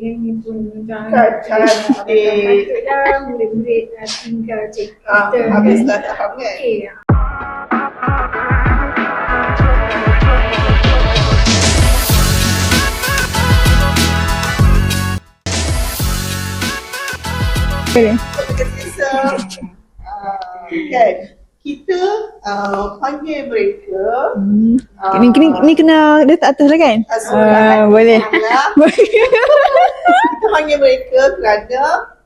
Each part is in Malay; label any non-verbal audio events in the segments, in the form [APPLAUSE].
yang ni pun Kan, cantik. Patut dah murid-murid tinggal Ah, kita habis kan. dah faham kan? Terkesa uh, kan kita uh, panggil mereka Hmm. Ah. Ni, ni, ni kena letak atas lah kan? Ah, Ah, soalan. [LAUGHS] boleh. Kita panggil mereka kerana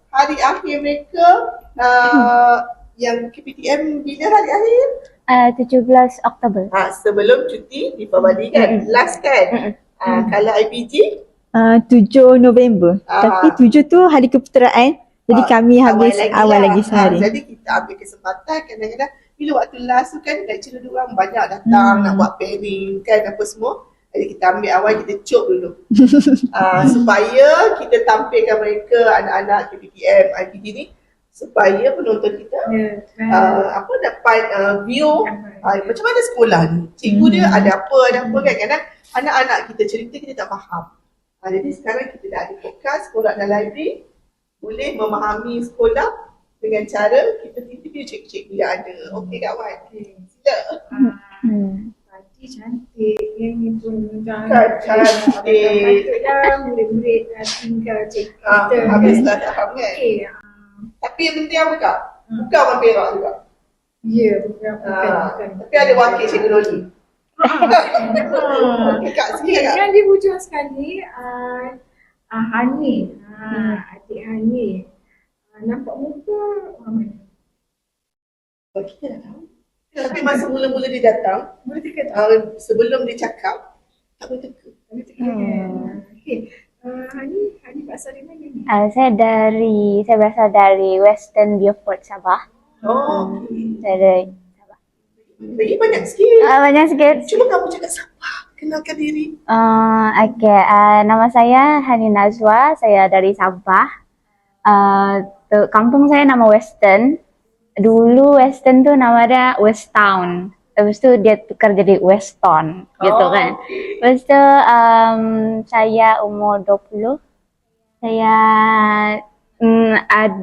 hari akhir mereka uh, yang KPTM bila hari akhir? Uh, 17 Oktober. Ha, sebelum cuti di Bali kan? Last kan? Uh, kalau IPG Ah, 7 November. Ah. Tapi 7 tu hari keputeraan. Jadi Ah, kami habis awal lah. lagi sehari. Ah, jadi kita ambil kesempatan kadang-kadang bila waktu last tu kan lecturer orang banyak datang Hmm. nak buat pairing kan apa semua. Jadi kita ambil awal kita cop dulu. uh, [LAUGHS] supaya kita tampilkan mereka anak-anak KPTM IPD ni supaya penonton kita Ya, kan. uh, apa dapat uh, view uh, macam mana sekolah ni. Cikgu dia Hmm. ada apa ada apa kan kadang anak-anak kita cerita kita tak faham. Uh, jadi sekarang kita dah ada podcast sekolah dan library boleh memahami sekolah dengan cara kita interview cikgu-cikgu yang ada. Okey kawan. Okey. Sila. Ah, Hmm. Cantik, yang ni pun Kan, cantik. Dah murid-murid dah tinggal Uh, kita habis kan. dah faham kan. Okey. ah, Tapi yang penting apa kak? Bukan orang perak juga. Ya, bukan, bukan, Ah, bukan. tapi ada wakil cikgu Loli. Ah. Okey kak, sini kak. Yang dia bujang sekali uh, uh, Hani uh, Adik Hani uh, Nampak muka orang mana? Oh, kita dah tahu. Tapi masa mula-mula dia datang, teka tak? uh, sebelum dia cakap, tak boleh teka. Boleh teka? Okay. Uh, Hani, Hani berasal dari mana ni? Uh, saya dari, saya berasal dari Western Beaufort, Sabah. Oh, okay. Saya dari Sabah. Lagi banyak sikit. Uh, banyak sikit. Cuma kamu cakap siapa? Kenalkan diri. Uh, okay, uh, nama saya Hani Nazwa, saya dari Sabah. Uh, tu, kampung saya nama Western. Dulu Western tu nama dia West Town. Lepas tu dia tukar jadi Weston gitu Oh, kan. okay. Lepas tu um, saya umur 20. Saya mm, ad,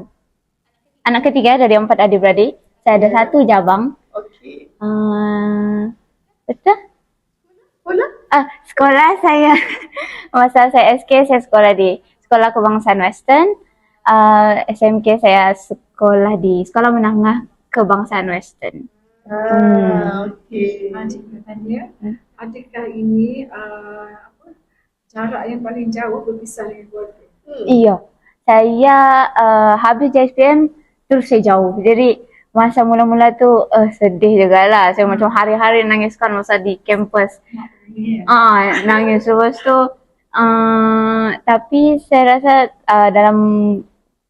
anak ketiga dari empat adik-beradik. Saya ada satu jabang. Okey. Uh, betul? Bola? Ah, sekolah saya [LAUGHS] masa saya SK saya sekolah di Sekolah Kebangsaan Western. Uh, SMK saya sekolah di Sekolah Menengah Kebangsaan Western. Ah, okey. Uh, tanya, Hmm. adakah ini uh, apa, jarak yang paling jauh berpisah dengan keluarga? Hmm. Iya. Saya uh, habis JSPM terus saya jauh. Jadi masa mula-mula tu uh, sedih juga lah. Saya macam hari-hari nangis kan masa di kampus. Ah, nangis terus tu. Uh, tapi saya rasa uh, dalam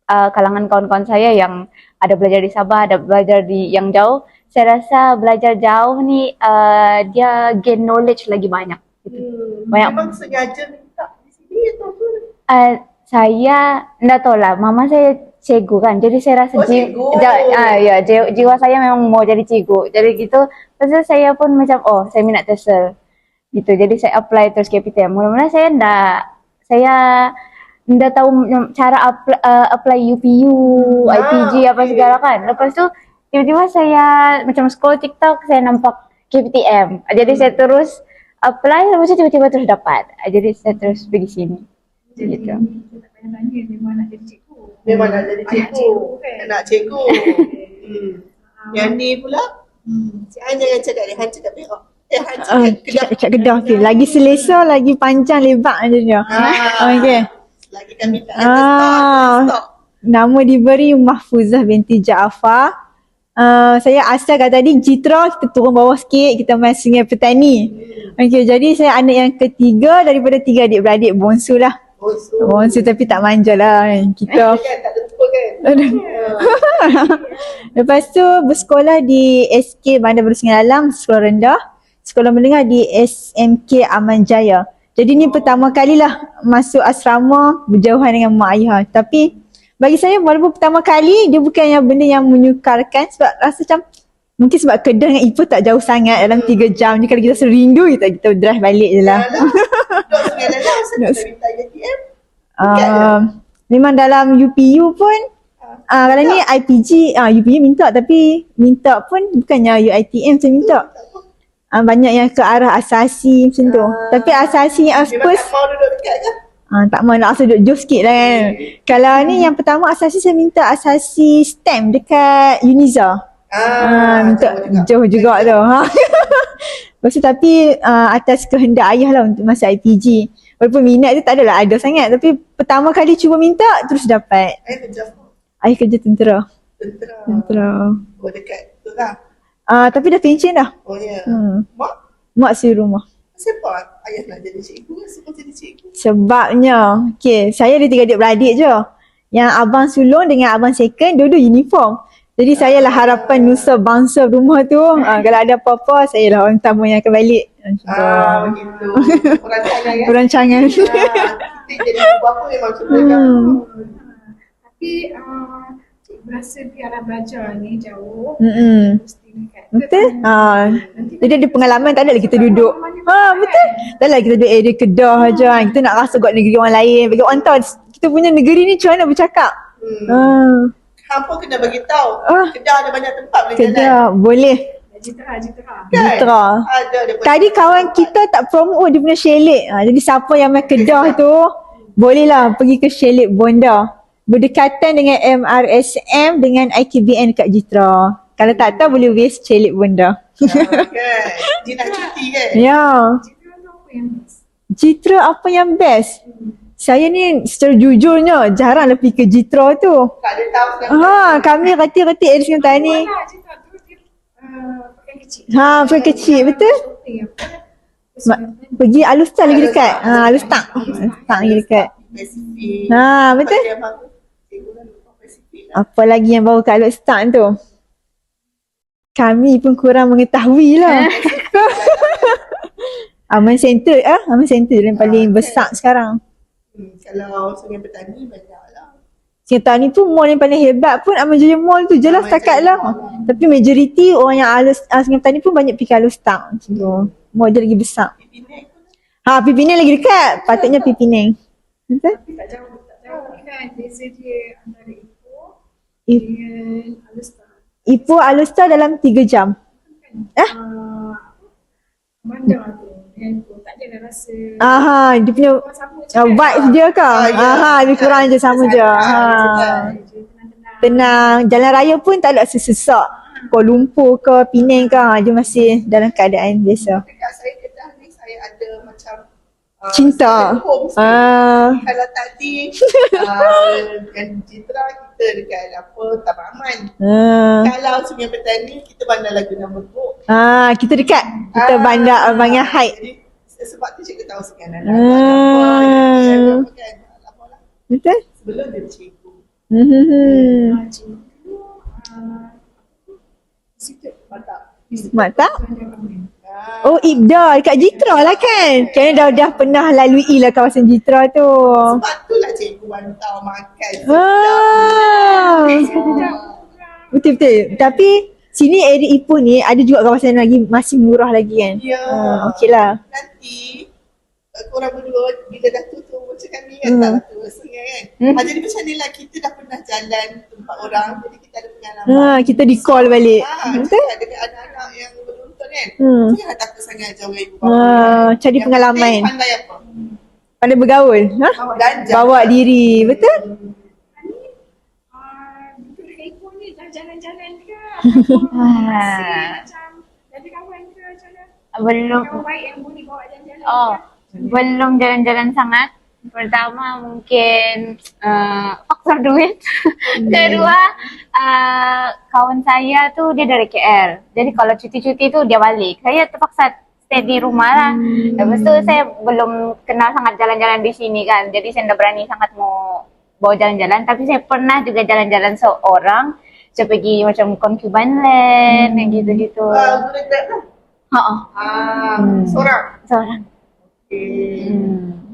uh, kalangan kawan-kawan saya yang ada belajar di Sabah, ada belajar di yang jauh, saya rasa belajar jauh ni uh, dia gain knowledge lagi banyak. Gitu. Hmm. Banyak. Memang sengaja minta di sini atau apa? Uh, saya enggak tahu lah, mama saya cikgu kan. Jadi saya rasa Oh, cikgu. ja- ah, ya, jiwa, jiwa saya memang mau jadi cikgu. Jadi gitu, terus saya pun macam oh, saya minat TESOL. Gitu. Jadi saya apply terus KPTM. Mula-mula saya enggak saya enggak tahu cara apply, uh, apply UPU, Ah, IPG apa okey. segala kan. Lepas tu tiba-tiba saya macam scroll TikTok saya nampak KPTM. Jadi saya terus apply lepas tu tiba-tiba terus dapat. Jadi saya terus pergi sini. Jadi Gitu. kita tak payah tanya memang nak jadi cikgu. Memang nak jadi cikgu. cikgu kan? Nak cikgu. hmm. Yang ni pula, Hmm. si Han jangan cakap dia, Han cakap berak. Eh, Han Ah, cakap kedap. cakap kedah tu. Lagi selesa, lagi panjang lebar macam tu. Ah. Okey. Lagi kami tak Ah. ada stop. Stop. Nama diberi Mahfuzah binti Jaafar. Uh, saya asal kat tadi Citra, kita turun bawah sikit, kita main sungai petani. Okey, jadi saya anak yang ketiga daripada tiga adik-beradik bonsu lah. So. Bonsu tapi tak manja lah kan. Kita Kan, kan? [LAUGHS] Lepas tu bersekolah di SK Bandar Baru Sungai Alam, sekolah rendah. Sekolah menengah di SMK Aman Jaya. Jadi ni pertama kalilah masuk asrama berjauhan dengan mak ayah. Tapi bagi saya walaupun pertama kali dia bukan yang benda yang menyukarkan sebab rasa macam mungkin sebab Kedah dengan Ipoh tak jauh sangat dalam 3 jam je kalau kita serindu kita kita drive balik je lah. Saya minta ATM. Uh, memang dalam UPU pun Ah, kalau ni IPG, ah UPU minta tapi minta pun bukannya UiTM macam minta. Ah, banyak yang ke arah asasi macam tu. Tapi asasi yang Memang first tak mau duduk dekat kan? Ah, tak mau nak rasa duduk jauh sikit lah kan. Kalau ni yang pertama asasi saya minta asasi STEM dekat Uniza. Ah, minta jauh juga tu. Ha. [LAUGHS] Lepas tu tapi uh, atas kehendak ayah lah untuk masuk IPG. Walaupun minat tu tak adalah ada sangat. Tapi pertama kali cuba minta terus dapat. Eh, kerja apa? Ayah kerja tentera. Tentera. Tentera. Oh, dekat tu lah. Ah, tapi dah pencen dah. Oh, ya. Hmm. Mak, Mak si rumah. siapa ayah nak jadi cikgu ke sebab jadi cikgu? Sebabnya, okay, saya ada tiga adik beradik je. Yang abang sulung dengan abang second, dua-dua uniform. Jadi saya lah harapan nusa bangsa rumah tu. Ah, kalau ada apa-apa, saya lah orang tamu yang akan balik. Ah, begitu. China ya. Perancangan. Ah, kita jadi apa memang macam tu? Hmm. Tapi uh, cikgu rasa biarlah belajar ni jauh. Mm-mm. Betul? Ah, jadi ada pengalaman tak adalah kita duduk. Ha, betul. Tak adalah kita duduk area Kedah je. kan. Kita nak rasa kat negeri orang lain. Bagi orang tahu kita punya negeri ni macam mana bercakap. Hmm. Ah, Hampa kena bagi tahu. Ah. Kedah ada banyak tempat boleh jalan. Kedah boleh. Jitera, jitera. Kan? Jitra. Ada Tadi kawan kita tak promote dia punya shelik. Ha, jadi siapa yang main Kedah tu, bolehlah pergi ke shelik Bonda. Berdekatan dengan MRSM dengan IKBN kat Jitra. Kalau tak tahu boleh waste shelik Bonda. Ah, [LAUGHS] kan? Dia nak cuti kan? Ya. Apa yang best? Jitra apa yang best? Saya ni secara jujurnya jarang pergi ke Jitra tu. Tak ada tahu. Ha, kami reti-reti area Sungai Tani. Uh. Ha, pakai kecil, betul? Ma- pergi Alustar lagi dekat. Ha, Alustar. Alustar lagi dekat. Ha, betul? Apa kan lah. Apa lagi yang baru kat Alustar tu? Kami pun kurang mengetahui lah. [LAUGHS] Aman Center ah, Aman Center yang paling besar sekarang. Hmm, kalau sungai petani banyak lah. Kita ni pun mall yang paling hebat pun Aman Jaya Mall tu je lah Aman setakat Jaya lah. Tapi majoriti orang yang alus uh, Sungai Petani pun banyak pergi ke Alustar macam tu. Mall dia lagi besar. Pun Ha, Pipineng lagi dekat. Patutnya Pipineng. Betul? Tapi tak jauh, tak jauh kan. Beza dia antara Ipoh Ip- dengan Alustar. Ipoh Alustar dalam 3 jam. Eh? Uh, Bandar tu. Dengan Ipoh. Tak ada rasa. Aha, dia punya uh, kan? vibes dia ke? Ah, ya. Aha, lebih kurang je sama je. Ha. Tenang-tenang. Tenang. Jalan raya pun tak ada sesesak. Kuala Lumpur ke Penang ke, ha, dia masih dalam keadaan biasa. dekat saya Kedah ni saya ada macam uh, Cinta. home sikit. Ah, Kalau tadi uh, [LAUGHS] dengan Citra kita dekat apa Taman Aman. ah, Kalau Sungai Petani kita bandar Laguna Merguk. ah, kita dekat. Kita Ah, bandar Abangnya Height. Jadi sebab tu cikgu tahu sekian Ah. anak. Kan? Apa lah. Betul? Sebelum dia cikgu. Hmm. Ah, cikgu, ah, Situ Mantap. Mak tak? Ah. Oh Ibda dekat Jitra lah kan. Kerana dah, dah pernah lalui lah kawasan Jitra tu. Sebab tu lah cikgu hantar makan. Ah. Betul betul. Tapi sini area Ipoh ni ada juga kawasan lagi masih murah lagi kan. Ya. Ah, okey lah. Nanti uh, korang berdua bila dah tutup macam kami kan Hmm. tak lah tu sungai kan. Hmm. Ah, jadi macam ni lah kita dah pernah jalan tempat orang jadi kita ada pengalaman. Ha, kita di call balik. Ah, Betul? dengan anak-anak yang kan. Hmm. Jangan takut sangat jauh ibu bapa. Ah, cari Yang pengalaman. Pandai apa? Pandai bergaul. Ha? Bawa diri. Betul? Ah, duduk dekat Ipoh ni dah jalan-jalan ke? Ah. Macam ada kawan ke macam mana? Belum Kawan baik yang boleh bawa jalan-jalan Oh, belum jalan-jalan sangat. Pertama mungkin uh, faktor duit. Kedua, uh, kawan saya tuh dia dari KL. Jadi kalau cuti-cuti tuh dia balik. Saya terpaksa stay di rumah lah. Lepas tu saya belum kenal sangat jalan-jalan di sini kan. Jadi saya tidak berani sangat mau bawa jalan-jalan. Tapi saya pernah juga jalan-jalan seorang. Saya pergi macam Concubine Land, yang gitu-gitu. Ah, grab lah. Oh, Ah, Hmm. seorang. seorang. Okay. Hmm.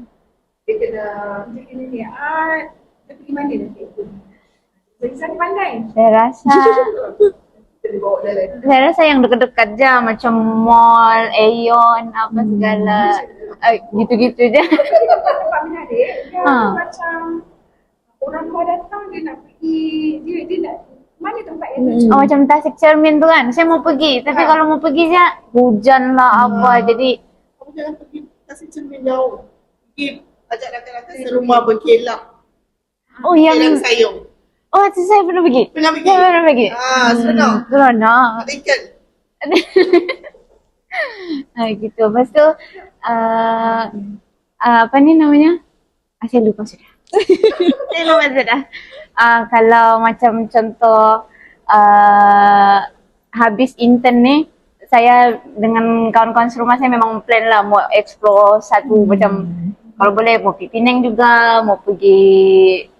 Dia kena Dia kena ni, ah, dia pergi mana nanti? Bagi sana pandai. Saya rasa. [LAUGHS] Saya rasa yang dekat-dekat je macam mall, Aeon, apa segala. Eh, gitu-gitu je. tempat menarik dia [LAUGHS] Ha. macam orang luar datang dia nak pergi dia dia nak mana tempat yang Hmm. Oh, macam tasik cermin tu kan. Saya mau pergi. Tapi kalau mau pergi je, hujan lah apa. Jadi, Kamu jangan pergi kasih cermin jauh. Pergi ajak rakan-rakan serumah berkelak. oh yang... Kelang sayung. Oh, tu saya pernah pergi. Pernah pergi? Saya pernah pergi. Ah, seronok. Seronok. Ikan. [LAUGHS] Ah, gitu. Lepas tu, uh, uh, apa ni namanya? Ah, saya lupa sudah. [LAUGHS] saya lupa sudah. Uh, kalau macam contoh uh, habis intern ni, saya dengan kawan-kawan serumah saya memang plan lah mau explore satu macam kalau boleh mau pergi Penang juga, mau pergi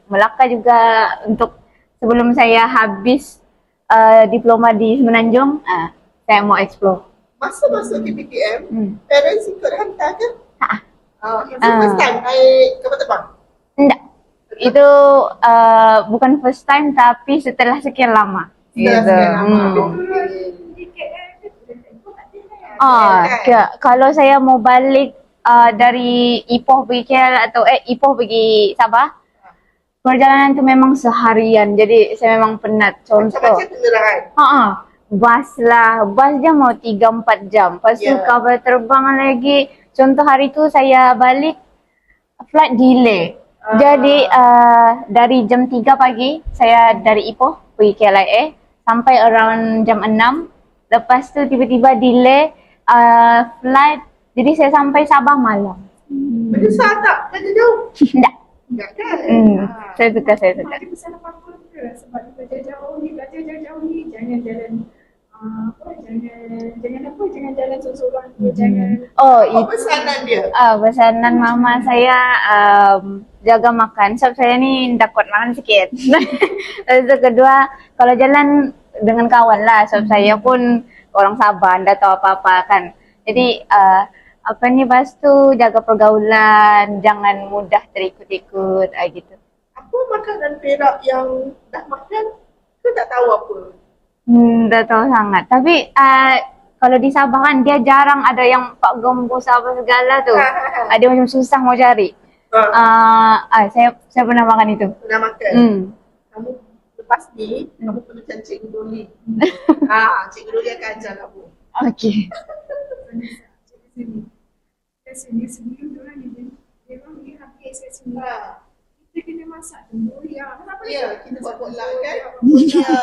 Melaka juga untuk sebelum saya habis uh, diploma di Semenanjung, uh, saya mau explore. Masa masuk KPTM, Hmm. parents ikut hantar ke? Ha. Ah, itu Ah. first time naik kapal terbang? Enggak. Itu uh, bukan first time tapi setelah sekian lama. Setelah Gitu. sekian lama. Hmm. di Ah, kan? ke- kalau saya mau balik uh, dari Ipoh pergi KL atau eh Ipoh pergi Sabah, perjalanan tu memang seharian. Jadi saya memang penat. Contoh. Ha ah. Bas lah. Bas je mau 3-4 jam. Lepas tu Ya. kapal terbang lagi. Contoh hari tu saya balik flight delay. Jadi uh, dari jam 3 pagi saya dari Ipoh pergi KLIA sampai around jam 6. Lepas tu tiba-tiba delay uh, flight. Jadi saya sampai Sabah malam. Menyesal tak? Kerja jauh? Tidak. Enggak kan? Hmm. Ah. Saya suka, saya suka. ada pesan apa-apa ke sebab dia belajar jauh ni belajar jauh-jauh ni jangan jalan uh, apa jangan jangan apa jangan jalan seorang-seorang tu jangan Oh, Apa pesanan dia? Ah, pesanan mama saya um, jaga makan. Sebab saya ni tak kuat makan sikit. [LAUGHS] Lepas tu kedua, kalau jalan dengan kawan lah. Sebab saya pun orang Sabah, tak tahu apa-apa kan. Jadi, uh, apa ni, lepas tu jaga pergaulan, jangan mudah terikut-ikut, ah, gitu. Apa makanan Perak yang dah makan? Kau tak tahu apa? Hmm, tak tahu sangat. Tapi, uh, kalau di Sabah kan, dia jarang ada yang pak gembus apa segala tu. [LAUGHS] Dia macam susah mau cari. Ah, Ah, ah, saya saya pernah makan itu. pernah makan? Hmm. Kamu lepas ni, kamu perlu cari Cikgu Doli. [LAUGHS] ah, Cikgu Doli akan ajar kamu. Okey. [LAUGHS] sini sini sebelum tu orang ni dia dia orang ni habis kat sini Ah, kita kena masak dulu ya kenapa ya, kita buat potluck kan? [LAUGHS] Ya.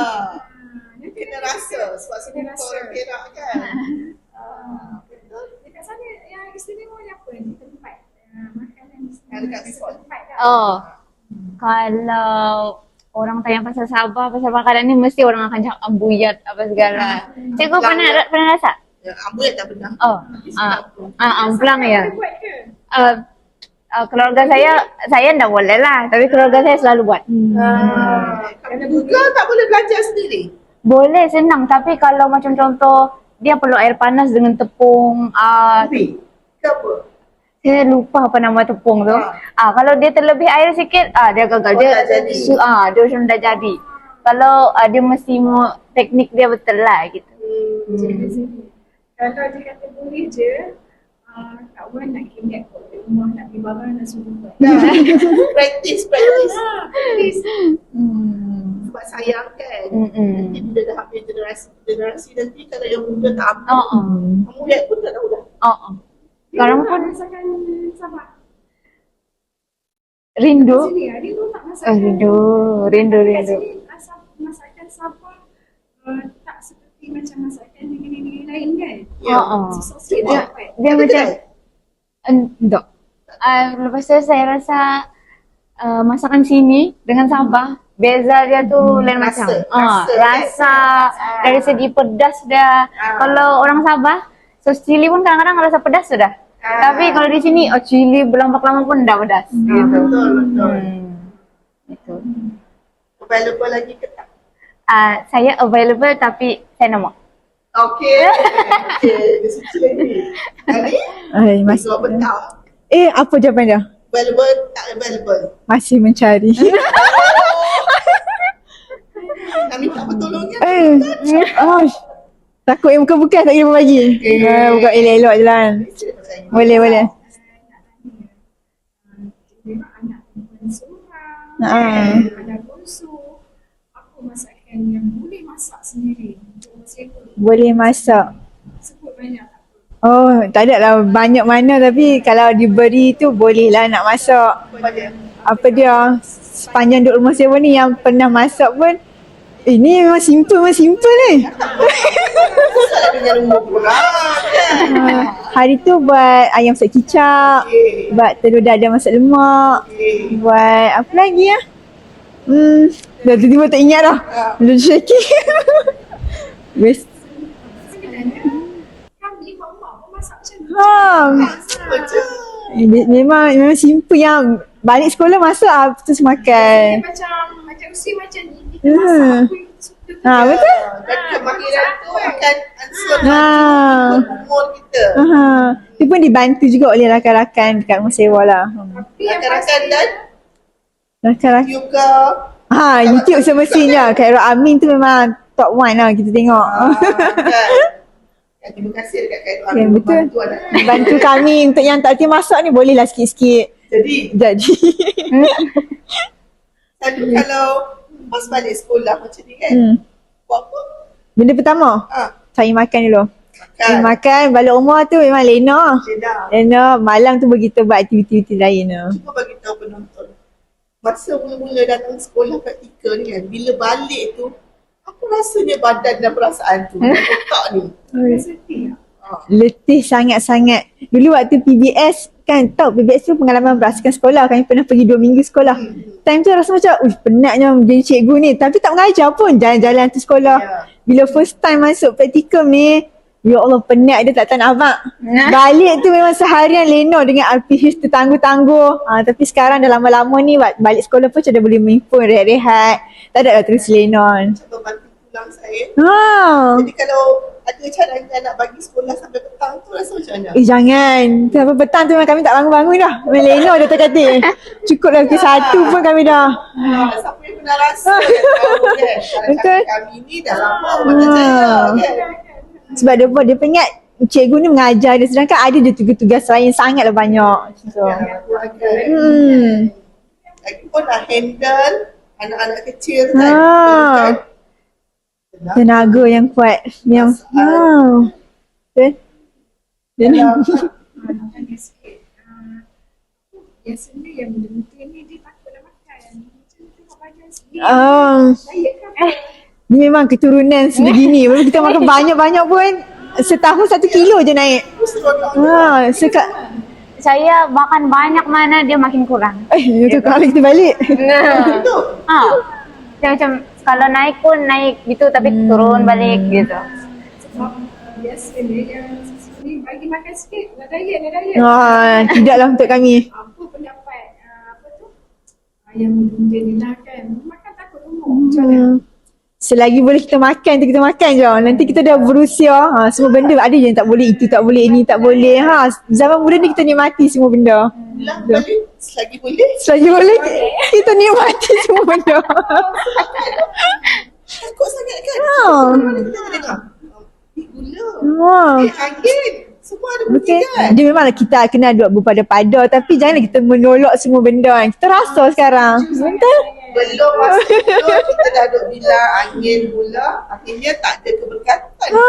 Nanti Kita rasa sebab semua Kena orang Perak kan. [LAUGHS] Ah, betul. Dekat sana yang istimewa ni apa ni tempat ah, makanan istimewa dekat dah. Oh. Kalau orang tanya pasal Sabah, pasal makanan ni mesti orang akan cakap ambuyat apa segala. Cikgu pernah pernah rasa? Ya, Ambu yang tak pernah. Oh. Ah, ah amplang ya. Buat ke? Uh, uh, keluarga saya saya enggak boleh lah, tapi keluarga saya selalu buat. Ah, kamu juga tak boleh belajar sendiri. Boleh senang, tapi kalau macam contoh dia perlu air panas dengan tepung. Ah, Tapi, ke apa? saya lupa apa nama tepung tu. Ah. Ah, kalau dia terlebih air sikit, ah dia gagal. Oh, dia jadi. Ah, dia macam dah jadi. Kalau ah, dia mesti mau teknik dia betul lah gitu. Hmm. Kalau dia kata boleh je, ah, Kak Wan nak kidnap kau di rumah nak beli barang suruh buat. [LAUGHS] Dah. Practice, practice. Ah, please. Hmm. Sebab sayang kan. Mm-mm. Nanti bila dah habis generasi generasi nanti kalau yang muda tak ambil, Oh, oh. kamu lihat pun tak tahu dah. Oh, oh. Sekarang Rindu pun tak masakan Sabah. rindu. Sini ah, rindu tak Oh, masakan. rindu, rindu, Kat rindu. sini asal masakan Sabah uh, tak seperti macam masakan negeri-negeri lain kan. Ya. Susah sikit Dia, dia Ada macam kedai? Enggak. Uh, lepas tu saya rasa uh, masakan sini dengan Sabah beza dia tu lain rasa, macam. rasa, Ah, kan? rasa dari segi pedas dia. Ah. Kalau orang Sabah, sos cili pun kadang-kadang rasa pedas sudah. Ah. Tapi kalau di sini oh cili berlambak lama pun dah pedas Ah, gitu. betul, betul. Hmm. Itu. Available lagi ke tak? Uh, saya available tapi saya nak mau. Okey. [LAUGHS] Okey, dia suci lagi. Tadi, masih. petang. Eh, apa jawapan dia? Available, tak available. Masih mencari. [LAUGHS] Nak minta pertolongan. eh, Eh. Oh. Takut yang bukan-bukan tak kira bagi. Uh, buka elok-elok je lah. Boleh, boleh. Memang anak perempuan seorang. Ha. Ada bongsu. Apa masakan yang boleh masak sendiri untuk? Boleh masak. Sebut banyak tak? Oh, tak ada lah banyak mana tapi kalau diberi tu boleh lah nak masak. Apa dia sepanjang duduk rumah sewa ni yang pernah masak pun eh ni memang simple memang simple ni. Uh, [LAUGHS] hari tu buat ayam masak kicap, buat telur dadah masak lemak, buat apa lagi ya? Hmm, dah tiba-tiba tak ingat dah. Dah shaking. Best. Tu. Ha. Eh, Memang memang simple yang balik sekolah masak ah, terus Dia makan. macam macam usia macam ni. Kita masak suka tu. Ha betul. Dan kemahiran tu akan ansur Ha. umur kita. Ha. Itu pun dibantu juga oleh rakan-rakan dekat rumah sewa lah. Tapi yang Dan Rakan-rakan. juga Ha, YouTube semestinya. Kak Rod Amin tu memang top one lah kita tengok. ah, [LAUGHS] kan. Ya, terima kasih dekat Edo Ya, Amin betul. membantu anak. Bantu kami untuk yang tak kerti masak ni bolehlah sikit-sikit. Jadi, Jadi. [LAUGHS] selalu kalau pas balik sekolah macam ni kan, hmm. buat apa? Benda pertama, Ah, cari makan dulu. Makan. makan, balik rumah tu memang lena. Jedah. Lena, malam tu begitu buat aktiviti-aktiviti lain lah. Cuba bagi tahu penonton. Masa mula-mula datang sekolah praktikal ni kan, bila balik tu, apa rasanya badan dan perasaan tu? Otak ni. lah. Ah, Letih sangat-sangat. Dulu waktu PBS kan tahu PBS tu pengalaman berasakan sekolah. Kami pernah pergi dua minggu sekolah. Time tu rasa macam, uish penatnya jadi cikgu ni. Tapi tak mengajar pun jalan-jalan tu sekolah. Ya. Bila first time masuk praktikum ni, Ya Allah penat dia tak tahan abang. Balik tu memang seharian leno dengan RPH tu tangguh-tangguh. Ha, tapi sekarang dah lama-lama ni balik sekolah pun macam dah boleh main phone, rehat-rehat. Tak ada lah terus leno. Macam bantu pulang saya. Ha. Jadi kalau ada caranya nak bagi sekolah sampai petang tu rasa macam mana? Eh jangan. Sampai petang tu memang kami tak bangun-bangun dah. Leno dah terkati. [LAUGHS] Cukup dah pukul satu pun kami dah. Ah, siapa yang pernah rasa [LAUGHS] kan tahu kan cara Betul. kami ni dah lama buat saya kan. Sebab dia buat dia pengat cikgu ni mengajar dia sedangkan ada dia tugas-tugas lain sangatlah banyak. So. Hmm. Lagipun nak handle anak-anak kecil kan. Ah. kan? Tenaga yang kuat. Yang Tanya sikit. Ah, Biasanya yang muda-muda ni dia takut nak makan. Macam tengok badan sendiri. Ah, Diet ke apa? Ni memang keturunan sebegini. [LAUGHS] Walaupun kita makan banyak-banyak pun setahun satu kilo je naik. Ha, seka Saya makan banyak mana dia makin kurang. eh itu kalau kita balik. Nah. Itu. ha. Dia macam kalau naik pun naik gitu tapi Hmm. turun balik gitu. Sebab biasanya yang ni bagi makan sikit. Nak diet, nak diet. Ha, tidaklah untuk kami. Apa pendapat ah, apa tu? Ah, Yang ni lah kan. Makan takut umur. Macam mana? Selagi boleh kita makan tu kita makan je. Nanti kita dah berusia, ha, semua benda ada je yang tak boleh, itu tak boleh, ini tak boleh. Ha, zaman muda ni kita nikmati semua benda. Balik selagi boleh. Selagi boleh kita nikmati [LAUGHS] semua benda. Takut sangat kan. Ha. Kita boleh dengar? Eh gula. Ha. Eh angin. Semua ada bunyi Betul. kan. Dia memanglah kita kena duduk berpada-pada tapi janganlah kita menolak semua benda kan. Kita rasa sekarang. Betul? Belum masa kita dah duduk bilang angin pula. Akhirnya tak ada keberkatan. Ha,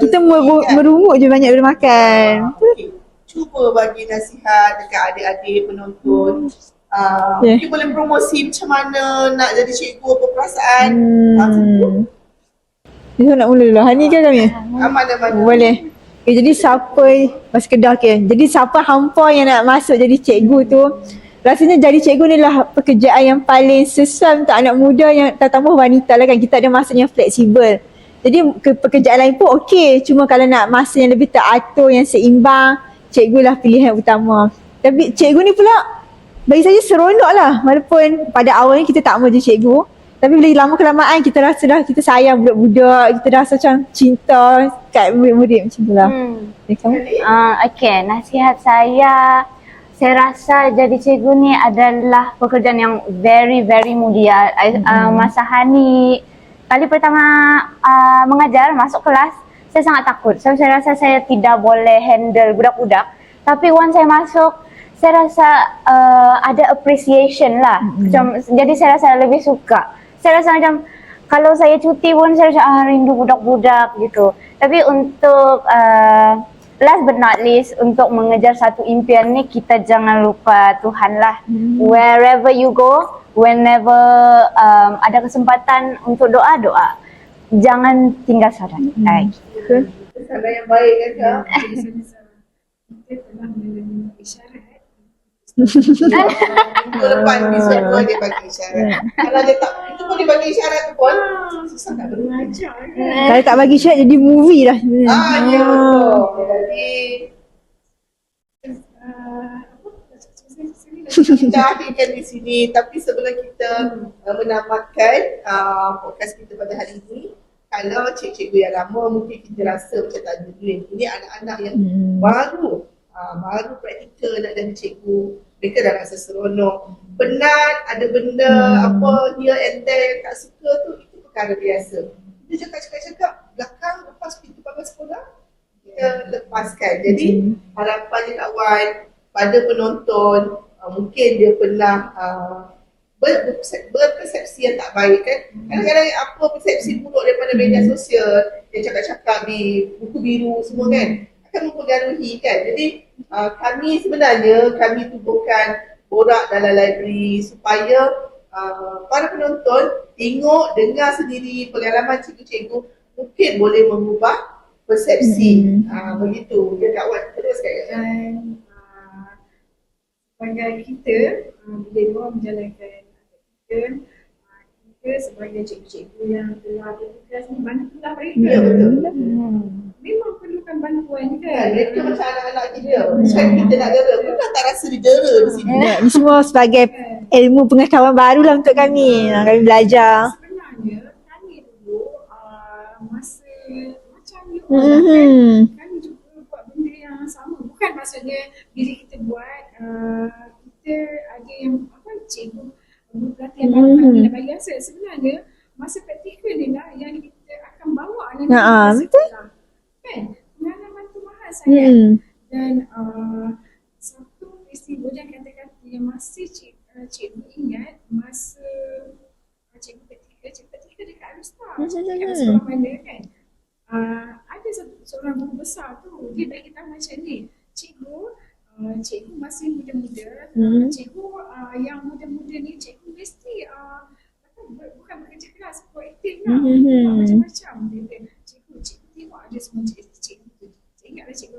kita mer- merumuk je banyak bila makan. Okay. Cuba bagi nasihat dekat adik-adik penonton. Uh, Yeah. Mungkin boleh promosi macam mana nak jadi cikgu apa perasaan. Ah, Hmm. Dia nak mula dulu. Hani ke kami? Aman-aman. Boleh. Okay, jadi siapa Mas Kedah okay. Jadi siapa hampa yang nak masuk jadi cikgu tu Rasanya jadi cikgu ni lah pekerjaan yang paling sesuai untuk anak muda yang tambah wanita lah kan Kita ada masa yang fleksibel Jadi ke pekerjaan lain pun okey Cuma kalau nak masa yang lebih teratur yang seimbang Cikgu lah pilihan utama Tapi cikgu ni pula bagi saya seronok lah Walaupun pada awalnya kita tak mau jadi cikgu tapi bila lama kelamaan kita rasa dah kita sayang budak-budak, kita rasa macam cinta kat murid-murid macam tu lah. Hmm. Ya, kamu? Uh, okay, nasihat saya saya rasa jadi cikgu ni adalah pekerjaan yang very very mulia. I, uh, masa Hani kali pertama uh, mengajar masuk kelas saya sangat takut. So, saya rasa saya tidak boleh handle budak-budak. Tapi once saya masuk, saya rasa uh, ada appreciation lah. Macam, jadi saya rasa lebih suka. Saya rasa macam kalau saya cuti pun saya rasa ah, rindu budak-budak gitu. Tapi untuk uh, last but not least untuk mengejar satu impian ni kita jangan lupa Tuhan lah. Wherever you go, whenever um, ada kesempatan untuk doa doa. Jangan tinggal saudara. Hmm. Sana yang baik kan Kak? [LAUGHS] Jadi sama-sama. Kita telah menerima isyarat. Minggu depan dua dia bagi isyarat. Kalau dia tak, itu pun dia bagi isyarat tu pun susah tak kan. Kalau tak bagi syarat jadi movie lah. Ah, ya betul. Jadi Ah, sini. kita akhirkan di sini tapi sebelum kita uh, menamakan uh, podcast kita pada hari ini kalau cikgu-cikgu yang lama mungkin kita rasa macam tak ada duit ini anak-anak yang Hmm. baru baru praktikal nak jadi cikgu. Mereka dah rasa seronok. Penat ada benda Hmm. apa here and yang tak suka tu itu perkara biasa. Kita cakap-cakap-cakap belakang lepas pintu pagar sekolah kita lepaskan. Jadi harapannya kawan pada penonton uh, mungkin dia pernah uh, ber, berpersep- berpersepsi yang tak baik kan. Kadang-kadang apa persepsi buruk daripada media sosial yang cakap-cakap di buku biru semua kan akan mempengaruhi kan jadi uh, kami sebenarnya kami tubuhkan borak dalam library supaya uh, para penonton tengok dengar sendiri pengalaman cikgu-cikgu mungkin boleh mengubah persepsi uh, begitu ya Kak Wan teruskan Kak Wan. Dan sebagai kita, bila dua menjalankan kita, ah, kita sebagai cikgu-cikgu yang telah bertugas ni bantulah mereka. Ya betul. Memang perlukan bantuan Kan, kan. mereka macam anak-anak kita. Macam kita nak dera. Kita tak rasa didera di sini. Ya, Ini semua sebagai ilmu pengetahuan baru lah untuk kami. Ha, Kami belajar. Sebenarnya kami dulu ah, masa macam you lah kan. Hmm. kami juga buat benda yang sama. Bukan maksudnya bila kita buat, uh, kita ada yang apa cikgu guru pelatihan baru Mhm. kami nak bagi rasa. Sebenarnya masa praktikal ni lah yang kita akan bawa nanti Ha, ah, masa betul. sekolah. Kan? Pengalaman tu mahal sangat. Hmm. Dan uh, satu peristiwa dan kata-kata yang masih cik, uh, cikgu ingat masa uh, cikgu ketika, cikgu ketika dekat Alustar, Hmm, cikgu dekat hmm, sekolah mana kan. Uh, ada satu, seorang guru besar tu, dia bagi tahu macam ni, cikgu, uh, cikgu masih muda-muda, Hmm. uh, cikgu uh, yang muda-muda ni, cikgu mesti uh, bukan bekerja keras, proaktif lah, Hmm, hmm, buat hmm. macam-macam. Dia kata, cikgu, cikgu tengok ada semua cikgu, cikgu tu. Saya ingatlah cikgu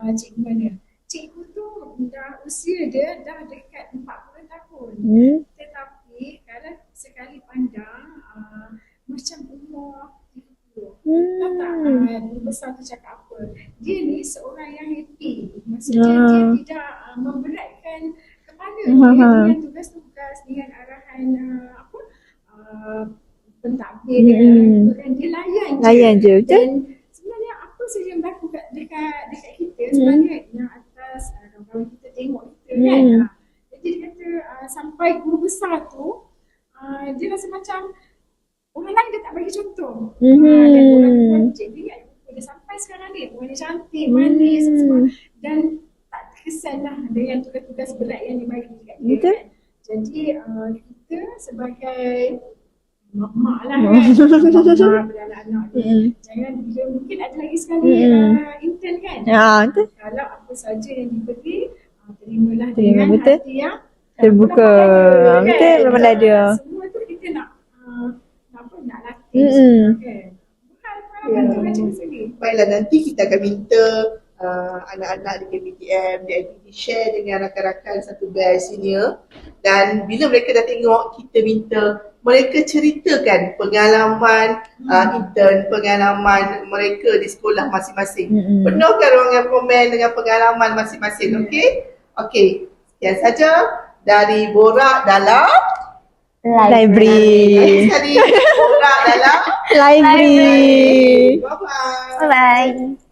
uh, cikgu mana. Cikgu tu dah usia dia dah dekat 40 tahun. Hmm. Tetapi kalau sekali pandang uh, macam umur 30. Tahu tak Hmm. uh, guru besar tu cakap apa? Dia ni seorang yang happy. Maksudnya dia Ah. tidak uh, memberatkan kepala ha. dengan tugas-tugas, dengan arahan uh, apa uh, pentadbir Hmm. kan. dia layan je. Layan je, betul? Dan sebenarnya apa saja yang berlaku kat, dekat, dekat kita sebenarnya yang atas uh, kawan-kawan kita tengok kita kan. Hmm. Uh, jadi dia kata uh, sampai guru besar tu uh, dia rasa macam orang lain dia tak bagi contoh. Mhm. Uh, dan orang tu pun ingat dia sampai sekarang ni orang dia cantik, manis Hmm. semua dan terkesan lah dengan tugas-tugas berat yang dibagi kat dia Betul. kan. Jadi uh, kita sebagai mak-mak lah kan, [LAUGHS] mak-mak pada anak-anak dia. Hmm. Jangan bila mungkin ada lagi sekali Mm-mm. uh, intern kan. Ya, betul. Kalau apa saja yang diberi, uh, terimalah Terima, dengan betul. hati yang Terbuka. dada, Betul, lapang dada. Semua tu kita nak uh, nak apa nak latih semua kan. Bukan kan sendiri. Baiklah nanti kita akan minta uh, anak-anak di KPTM, di share dengan rakan-rakan satu batch senior dan bila mereka dah tengok kita minta mereka ceritakan pengalaman uh, intern, pengalaman mereka di sekolah masing-masing. Mm-mm. Penuhkan ruangan komen dengan pengalaman masing-masing, okey? Okey, sekian saja dari Borak dalam Library. Sekali Borak dalam [LAUGHS] Library. Bye-bye. Bye bye.